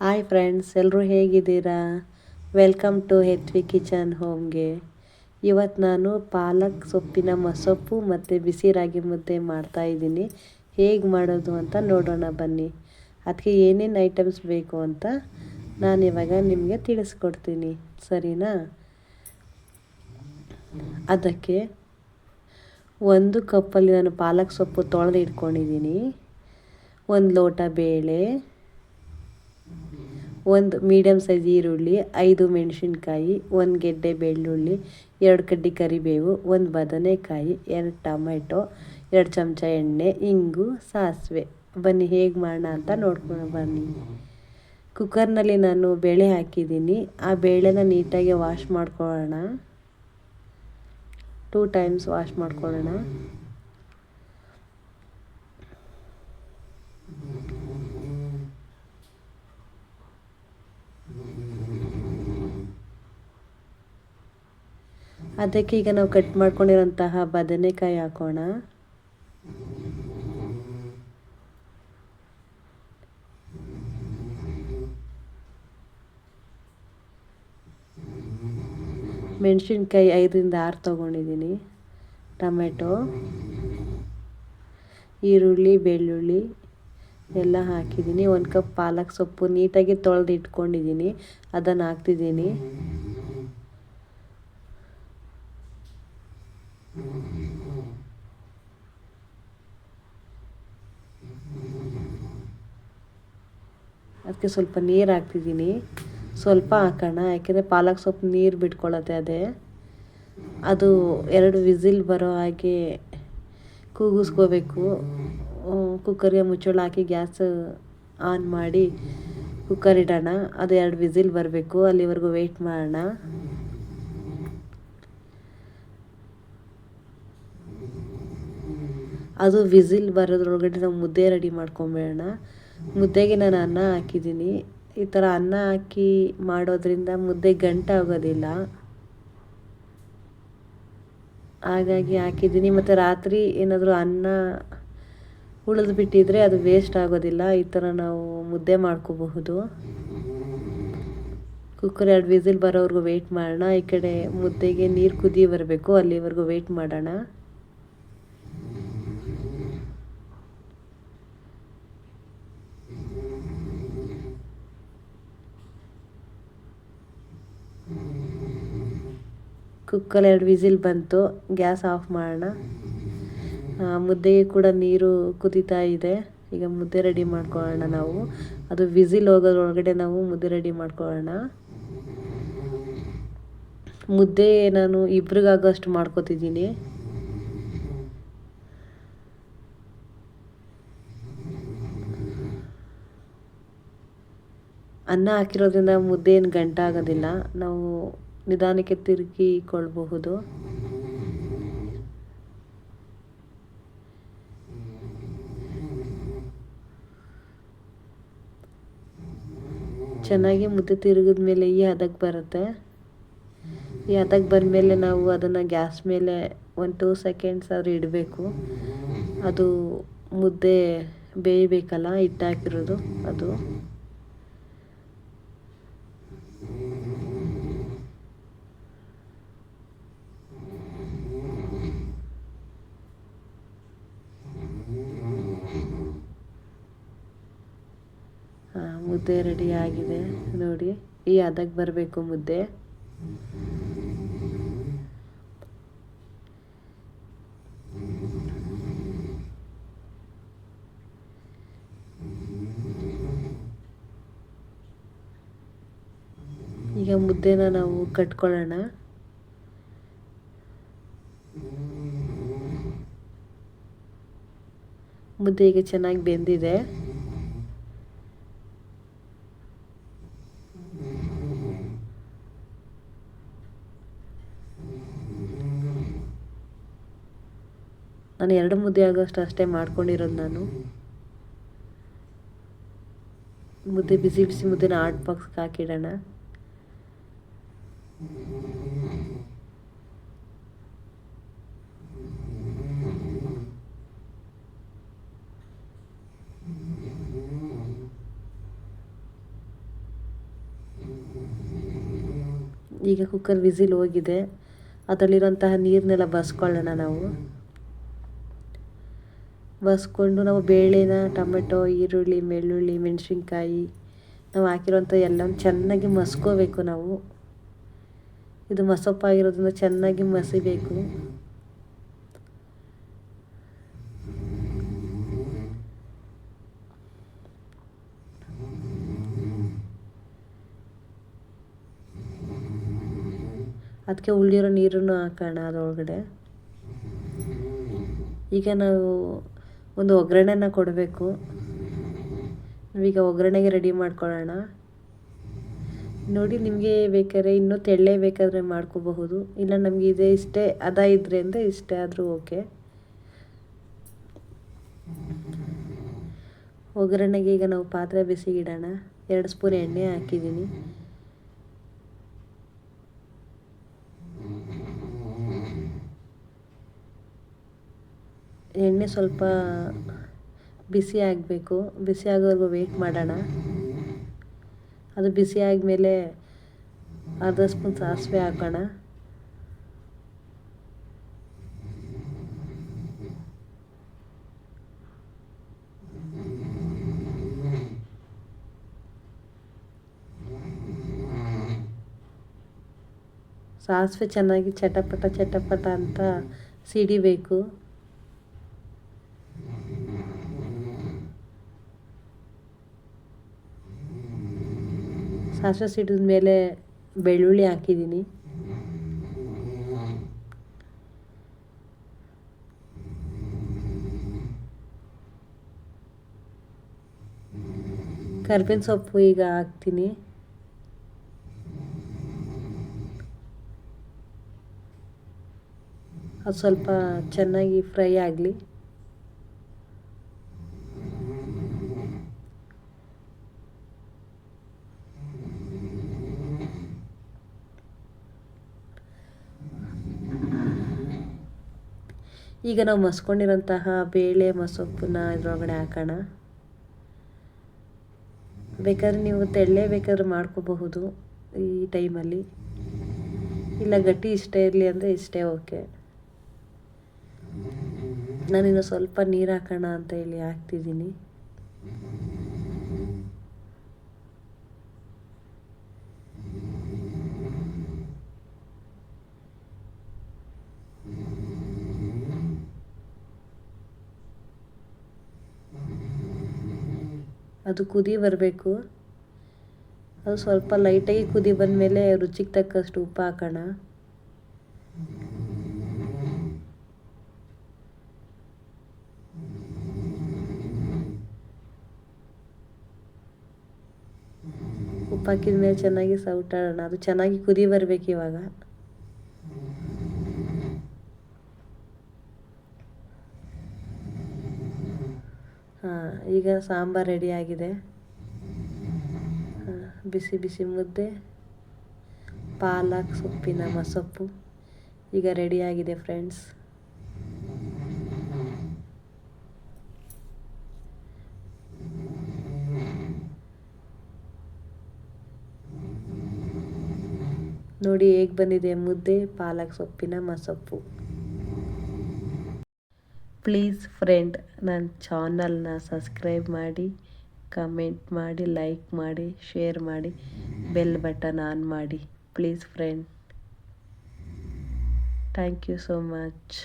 Hi friends ಎಲ್ಲರೂ ಹೇಗಿದ್ದೀರಾ? Welcome to Hetvi kitchen ಹೋಮ್ಗೆ ಇವತ್ತು ನಾನು ಪಾಲಕ್ ಸೊಪ್ಪಿನ ಮಸೊಪ್ಪು ಮತ್ತು ಬಿಸಿ ರಾಗಿ ಮುದ್ದೆ ಮಾಡ್ತಾಯಿದ್ದೀನಿ ಹೇಗೆ ಮಾಡೋದು ಅಂತ ನೋಡೋಣ ಬನ್ನಿ. ಅದಕ್ಕೆ ಏನೇನು ಐಟಮ್ಸ್ ಬೇಕು ಅಂತ ನಾನು ಇವಾಗ ನಿಮಗೆ ತಿಳಿಸ್ಕೊಡ್ತೀನಿ. ಸರಿನಾ? ಅದಕ್ಕೆ ಒಂದು ಕಪ್ಪಲ್ಲಿ ನಾನು ಪಾಲಕ್ ಸೊಪ್ಪು ತೊಳೆದು ಇಟ್ಕೊಂಡಿದ್ದೀನಿ ಒಂದು ಲೋಟ ಬೇಳೆ ಒಂದು ಮೀಡಿಯಮ್ ಸೈಜ್ ಈರುಳ್ಳಿ, ಐದು ಮೆಣಸಿನ್ಕಾಯಿ, ಒಂದು ಗೆಡ್ಡೆ ಬೆಳ್ಳುಳ್ಳಿ, ಎರಡು ಕಡ್ಡಿ ಕರಿಬೇವು, ಒಂದು ಬದನೆಕಾಯಿ, ಎರಡು ಟೊಮೆಟೊ, ಎರಡು ಚಮಚ ಎಣ್ಣೆ, ಇಂಗು, ಸಾಸಿವೆ. ಬನ್ನಿ, ಹೇಗೆ ಮಾಡೋಣ ಅಂತ ನೋಡ್ಕೊಂಡು ಬನ್ನಿ. ಕುಕ್ಕರ್ನಲ್ಲಿ ನಾನು ಬೇಳೆ ಹಾಕಿದ್ದೀನಿ. ಆ ಬೇಳೆನ ನೀಟಾಗಿ ವಾಶ್ ಮಾಡ್ಕೊಳ್ಳೋಣ. ಟೂ ಟೈಮ್ಸ್ ವಾಶ್ ಮಾಡ್ಕೊಳ್ಳೋಣ. ಅದಕ್ಕೆ ಈಗ ನಾವು ಕಟ್ ಮಾಡ್ಕೊಂಡಿರೋಂತಹ ಬದನೆಕಾಯಿ ಹಾಕೋಣ. ಮೆಣಸಿನ್ಕಾಯಿ ಐದರಿಂದ ಆರು ತೊಗೊಂಡಿದ್ದೀನಿ. ಟೊಮೆಟೊ, ಈರುಳ್ಳಿ, ಬೆಳ್ಳುಳ್ಳಿ ಎಲ್ಲ ಹಾಕಿದ್ದೀನಿ. ಒಂದು ಕಪ್ ಪಾಲಕ್ ಸೊಪ್ಪು ನೀಟಾಗಿ ತೊಳೆದು ಇಟ್ಕೊಂಡಿದ್ದೀನಿ ಅದನ್ನು ಹಾಕ್ತಿದ್ದೀನಿ. ಅದಕ್ಕೆ ಸ್ವಲ್ಪ ನೀರು ಹಾಕ್ತಿದ್ದೀನಿ. ಸ್ವಲ್ಪ ಹಾಕೋಣ, ಯಾಕೆಂದರೆ ಪಾಲಕ್ ಸೊಪ್ಪು ನೀರು ಬಿಟ್ಕೊಳ್ಳುತ್ತೆ ಅದೇ. ಅದು ಎರಡು ವಿಸಿಲ್ ಬರೋ ಹಾಗೆ ಕೂಗಿಸ್ಕೋಬೇಕು. ಕುಕ್ಕರ್ಗೆ ಮುಚ್ಚಳ ಹಾಕಿ ಗ್ಯಾಸ್ ಆನ್ ಮಾಡಿ ಕುಕ್ಕರ್ ಇಡೋಣ. ಅದು ಎರಡು ವಿಸಿಲ್ ಬರಬೇಕು, ಅಲ್ಲಿವರೆಗೂ ವೆಯ್ಟ್ ಮಾಡೋಣ. ಅದು ವಿಸಿಲ್ ಬರೋದ್ರೊಳಗಡೆ ನಾವು ಮುದ್ದೆ ರೆಡಿ ಮಾಡ್ಕೊಂಬೇಡೋಣ ಮುದ್ದೆಗೆ ನಾನು ಅನ್ನ ಹಾಕಿದ್ದೀನಿ. ಈ ಥರ ಅನ್ನ ಹಾಕಿ ಮಾಡೋದ್ರಿಂದ ಮುದ್ದೆ ಗಂಟಾಗೋದಿಲ್ಲ ಹಾಗಾಗಿ ಹಾಕಿದ್ದೀನಿ. ಮತ್ತು ರಾತ್ರಿ ಏನಾದರೂ ಅನ್ನ ಉಳಿದು ಬಿಟ್ಟಿದ್ರೆ ಅದು ವೇಸ್ಟ್ ಆಗೋದಿಲ್ಲ. ಈ ಥರ ನಾವು ಮುದ್ದೆ ಮಾಡ್ಕೋಬಹುದು. ಕುಕ್ಕರ್ ಎರಡು ವಿಸಿಲ್ ಬರೋವರೆಗೂ ವೆಯ್ಟ್ ಮಾಡೋಣ. ಈ ಕಡೆ ಮುದ್ದೆಗೆ ನೀರು ಕುದಿ ಬರಬೇಕು. ಅಲ್ಲಿವರೆಗೂ ವೆಯ್ಟ್ ಮಾಡೋಣ. ಕುಕ್ಕಲ್ಲಿ ಎರಡು ವಿಸಿಲ್ ಬಂತು, ಗ್ಯಾಸ್ ಆಫ್ ಮಾಡೋಣ. ಮುದ್ದೆಗೆ ಕೂಡ ನೀರು ಕುದೀತಾ ಇದೆ. ಈಗ ಮುದ್ದೆ ರೆಡಿ ಮಾಡ್ಕೊಳ್ಳೋಣ ನಾವು. ಅದು ವಿಸಿಲ್ ಹೋಗೋದ್ರೊಳಗಡೆ ನಾವು ಮುದ್ದೆ ರೆಡಿ ಮಾಡ್ಕೊಳ್ಳೋಣ. ಮುದ್ದೆ ನಾನು ಇಬ್ರಿಗಾಗೋಷ್ಟು ಮಾಡ್ಕೋತಿದ್ದೀನಿ. ಅನ್ನ ಹಾಕಿರೋದ್ರಿಂದ ಮುದ್ದೆ ಏನು ಗಂಟಾಗೋದಿಲ್ಲ. ನಾವು ನಿಧಾನಕ್ಕೆ ತಿರುಗಿಕೊಳ್ಳಬಹುದು. ಚೆನ್ನಾಗಿ ಮುದ್ದೆ ತಿರುಗಿದ ಮೇಲೆ ಈ ಹದಕ್ಕೆ ಬರುತ್ತೆ. ಈ ಹದಕ್ಕೆ ಬಂದಮೇಲೆ ನಾವು ಅದನ್ನು ಗ್ಯಾಸ್ ಮೇಲೆ ಒಂದು ಟೂ ಸೆಕೆಂಡ್ಸ್ ಆದರೂ ಇಡಬೇಕು. ಅದು ಮುದ್ದೆ ಬೇಯಬೇಕಲ್ಲ ಹಿಟ್ಟು ಹಾಕಿರೋದು ಅದು. ಮುದ್ದೆ ರೆಡಿ ಆಗಿದೆ ನೋಡಿ. ಈ ಅದಕ್ಕೆ ಬರಬೇಕು ಮುದ್ದೆ. ಈಗ ಮುದ್ದೆನ ನಾವು ಕಟ್ಕೊಳ್ಳೋಣ. ಮುದ್ದೆ ಈಗ ಚೆನ್ನಾಗಿ ಬೆಂದಿದೆ. ನಾನು ಎರಡು ಮುದ್ದೆ ಆಗೋಷ್ಟು ಅಷ್ಟೇ ಮಾಡ್ಕೊಂಡಿರೋದು ನಾನು. ಮುದ್ದೆ ಬಿಸಿ ಬಿಸಿ ಮುದ್ದೆನ ಆರ್ಟ್ ಬಾಕ್ಸ್ಗೆ ಹಾಕಿಡೋಣ. ಈಗ ಕುಕ್ಕರ್ ವಿಸಿಲ್ ಹೋಗಿದೆ. ಅದರಲ್ಲಿರುವಂತಹ ನೀರನ್ನೆಲ್ಲ ಬಸ್ಕೊಳ್ಳೋಣ ನಾವು. ಬಸ್ಕೊಂಡು ನಾವು ಬೇಳೆನ, ಟೊಮೆಟೊ, ಈರುಳ್ಳಿ, ಬೆಳ್ಳುಳ್ಳಿ, ಮೆಣಸಿನ್ಕಾಯಿ ನಾವು ಹಾಕಿರೋಂಥ ಎಲ್ಲ ಚೆನ್ನಾಗಿ ಮಸ್ಕೋಬೇಕು ನಾವು. ಇದು ಮಸಪ್ಪಾಗಿರೋದ್ರಿಂದ ಚೆನ್ನಾಗಿ ಮಸಿಬೇಕು. ಅದಕ್ಕೆ ಉಳಿದಿರೋ ನೀರನ್ನು ಹಾಕೋಣ ಅದರೊಳಗಡೆ. ಈಗ ನಾವು ಒಂದು ಒಗ್ಗರಣೆನ ಕೊಡಬೇಕು. ನಾವೀಗ ಒಗ್ಗರಣೆಗೆ ರೆಡಿ ಮಾಡ್ಕೊಳ್ಳೋಣ. ನೋಡಿ ನಿಮಗೆ ಬೇಕಾದ್ರೆ ಇನ್ನೂ ತೆಳ್ಳೆ ಬೇಕಾದರೆ ಮಾಡ್ಕೋಬಹುದು. ಇಲ್ಲ ನಮಗೆ ಇದೇ ಇಷ್ಟೇ, ಅದ ಇದ್ರೆ ಅಂದರೆ ಇಷ್ಟೇ ಆದರೂ ಓಕೆ. ಒಗ್ಗರಣೆಗೆ ಈಗ ನಾವು ಪಾತ್ರೆ ಬಿಸಿಗಿಡೋಣ. ಎರಡು ಸ್ಪೂನ್ ಎಣ್ಣೆ ಹಾಕಿದ್ದೀನಿ. ಎಣ್ಣೆ ಸ್ವಲ್ಪ ಬಿಸಿ ಆಗಬೇಕು. ಬಿಸಿ ಆಗೋವರೆಗೂ ವೇಟ್ ಮಾಡೋಣ. ಅದು ಬಿಸಿ ಆದಮೇಲೆ ಅರ್ಧ ಸ್ಪೂನ್ ಸಾಸಿವೆ ಹಾಕೋಣ. ಸಾಸಿವೆ ಚೆನ್ನಾಗಿ ಚಟಪಟ ಚಟಪಟ ಅಂತ ಸಿಡಿಬೇಕು. ಸಾಸಿವೆ ಸಿಡಿದ ಮೇಲೆ ಬೆಳ್ಳುಳ್ಳಿ ಹಾಕಿದ್ದೀನಿ. ಕರ್ಬೇವಿನ ಸೊಪ್ಪು ಈಗ ಹಾಕ್ತೀನಿ. ಅದು ಸ್ವಲ್ಪ ಚೆನ್ನಾಗಿ ಫ್ರೈ ಆಗಲಿ. ಈಗ ನಾವು ಮಸ್ಕೊಂಡಿರೋಂತಹ ಬೇಳೆ ಮಸೊಪ್ಪನ್ನ ಇದ್ರೊಳಗಡೆ ಹಾಕೋಣ. ಬೇಕಾದ್ರೆ ನೀವು ತೆಳ್ಳೆ ಬೇಕಾದ್ರೆ ಮಾಡ್ಕೋಬಹುದು ಈ ಟೈಮಲ್ಲಿ. ಇಲ್ಲ ಗಟ್ಟಿ ಇಷ್ಟೇ ಇರಲಿ ಅಂದರೆ ಇಷ್ಟೇ ಓಕೆ. ನಾನಿನ್ನು ಸ್ವಲ್ಪ ನೀರು ಹಾಕೋಣ ಅಂತ ಹೇಳಿ ಹಾಕ್ತಿದ್ದೀನಿ. ಅದು ಕುದಿ ಬರಬೇಕು. ಅದು ಸ್ವಲ್ಪ ಲೈಟಾಗಿ ಕುದಿ ಬಂದಮೇಲೆ ರುಚಿಗೆ ತಕ್ಕಷ್ಟು ಉಪ್ಪು ಹಾಕೋಣ. ಉಪ್ಪು ಹಾಕಿದ ಮೇಲೆ ಚೆನ್ನಾಗಿ ಸೌಟಾಡೋಣ. ಅದು ಚೆನ್ನಾಗಿ ಕುದಿ ಬರಬೇಕು ಇವಾಗ. ಹಾಂ, ಈಗ ಸಾಂಬಾರು ರೆಡಿಯಾಗಿದೆ ಬಿಸಿ ಬಿಸಿ ಮುದ್ದೆ, ಪಾಲಕ್, ಸೊಪ್ಪಿನ ಮಸೊಪ್ಪು ಈಗ ರೆಡಿಯಾಗಿದೆ ಫ್ರೆಂಡ್ಸ್ ನೋಡಿ ಹೇಗೆ ಬಂದಿದೆ ಮುದ್ದೆ, ಪಾಲಕ್, ಸೊಪ್ಪಿನ ಮಸೊಪ್ಪು. ಪ್ಲೀಸ್ ಫ್ರೆಂಡ್ ನನ್ನ ಚಾನಲ್ನ ಸಬ್ಸ್ಕ್ರೈಬ್ ಮಾಡಿ ಕಮೆಂಟ್ ಮಾಡಿ ಲೈಕ್ ಮಾಡಿ ಶೇರ್ ಮಾಡಿ ಬೆಲ್ ಬಟನ್ ಆನ್ ಮಾಡಿ. Please friend thank you so much